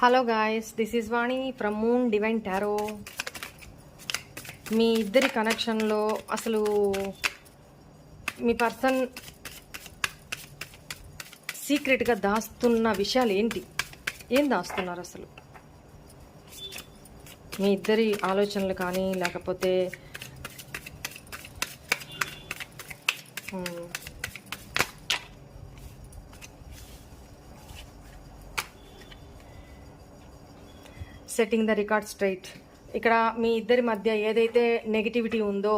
Hello guys this is Vani from moon divine tarot మీ ఇద్దరి కనెక్షన్లో అసలు మీ పర్సన్ సీక్రెట్గా దాస్తున్న విషయాలు ఏంటి? ఏం దాస్తున్నారు అసలు? మీ ఇద్దరి ఆలోచనలు కానీ లేకపోతే సెట్టింగ్ ద రికార్డ్ స్ట్రైట్ ఇక్కడ మీ ఇద్దరి మధ్య ఏదైతే నెగిటివిటీ ఉందో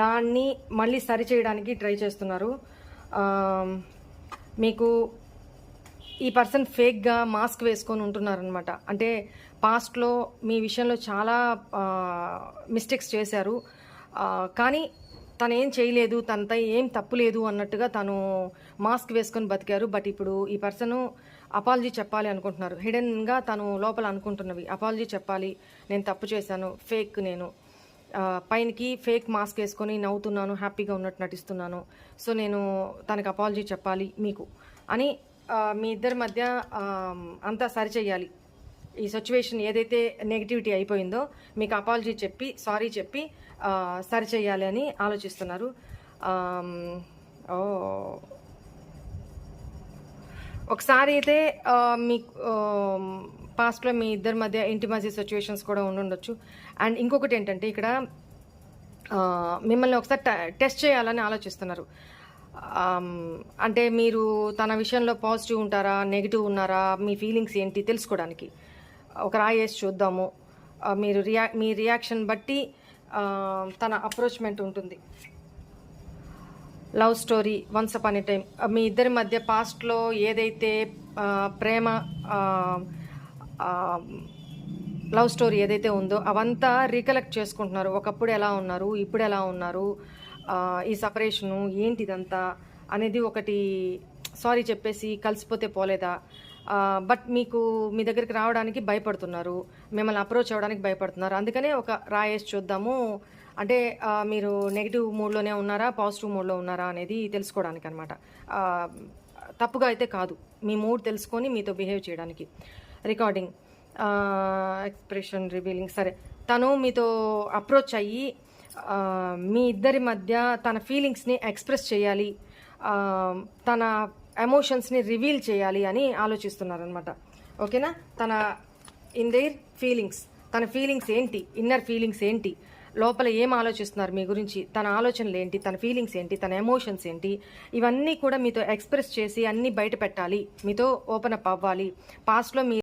దాన్ని మళ్ళీ సరిచేయడానికి ట్రై చేస్తున్నారు. మీకు ఈ పర్సన్ ఫేక్గా మాస్క్ వేసుకొని ఉంటున్నారనమాట అంటే పాస్ట్లో మీ విషయంలో చాలా మిస్టేక్స్ చేశారు. కానీ తను ఏం చేయలేదు తనతో ఏం తప్పు లేదు అన్నట్టుగా తను మాస్క్ వేసుకొని బతికారు. బట్ ఇప్పుడు ఈ పర్సన్ అపాలజీ చెప్పాలి అనుకుంటున్నారు. హిడెన్గా తను లోపల అనుకుంటున్నవి. అపాలజీ చెప్పాలి. నేను తప్పు చేశాను. ఫేక్ నేను. పైనకి ఫేక్ మాస్క్ వేసుకొని నవ్వుతున్నాను హ్యాపీగా ఉన్నట్టు నటిస్తున్నాను. సో నేను తనకు అపాలజీ చెప్పాలి మీకు అని మీ ఇద్దరి మధ్య అంతా సరిచేయాలి. ఈ సిచ్యువేషన్ ఏదైతే నెగిటివిటీ అయిపోయిందో మీకు అపాలజీ చెప్పి సారీ చెప్పి సరిచేయాలి అని ఆలోచిస్తున్నారు. ఓ ఒకసారి అయితే మీ పాస్ట్లో మీ ఇద్దరి మధ్య ఇంటిమసీ సిచ్యువేషన్స్ కూడా ఉండుండొచ్చు. అండ్ ఇంకొకటి ఏంటంటే ఇక్కడ మిమ్మల్ని ఒకసారి ట- టెస్ట్ చేయాలని ఆలోచిస్తున్నారు. అంటే మీరు తన విషయంలో పాజిటివ్ ఉంటారా నెగిటివ్ ఉన్నారా మీ ఫీలింగ్స్ ఏంటి తెలుసుకోవడానికి. ఒక రాయేసి చూద్దాము. మీరు రియా మీ రియాక్షన్ బట్టి తన అప్రోచ్మెంట్ ఉంటుంది. Love story once upon a time మీ ఇద్దరి మధ్య పాస్ట్లో ఏదైతే ప్రేమ లవ్ స్టోరీ ఏదైతే ఉందో అవంతా రీకలెక్ట్ చేసుకుంటున్నారు. ఒకప్పుడు ఎలా ఉన్నారు ఇప్పుడు ఎలా ఉన్నారు ఈ సపరేషను ఏంటి ఇదంతా అనేది ఒకటి సారీ చెప్పేసి కలిసిపోతే పోలేదా? బట్ మీకు మీ దగ్గరికి రావడానికి భయపడుతున్నారు. మిమ్మల్ని అప్రోచ్ అవ్వడానికి భయపడుతున్నారు. అందుకనే ఒక రాయేసి చూద్దాము అంటే మీరు నెగిటివ్ మూడ్లోనే ఉన్నారా పాజిటివ్ మూడ్లో ఉన్నారా అనేది తెలుసుకోవడానికి అనమాట తప్పుగా అయితే కాదు. మీ మూడ్ తెలుసుకొని మీతో బిహేవ్ చేయడానికి. రికార్డింగ్ ఎక్స్ప్రెషన్ రివీలింగ్ సరే. తను మీతో అప్రోచ్ అయ్యి మీ ఇద్దరి మధ్య తన ఫీలింగ్స్ని ఎక్స్ప్రెస్ చేయాలి తన ఎమోషన్స్ని రివీల్ చేయాలి అని ఆలోచిస్తున్నారనమాట. ఓకేనా? తన ఇన్ దేర్ ఫీలింగ్స్. తన ఫీలింగ్స్ ఏంటి? ఇన్నర్ ఫీలింగ్స్ ఏంటి? లోపల ఏం ఆలోచిస్తున్నారు మీ గురించి? తన ఆలోచనలు ఏంటి? తన ఫీలింగ్స్ ఏంటి? తన ఎమోషన్స్ ఏంటి? ఇవన్నీ కూడా మీతో ఎక్స్ప్రెస్ చేసి అన్నీ బయట పెట్టాలి. మీతో ఓపెన్ అప్ అవ్వాలి. పాస్ట్లో మీ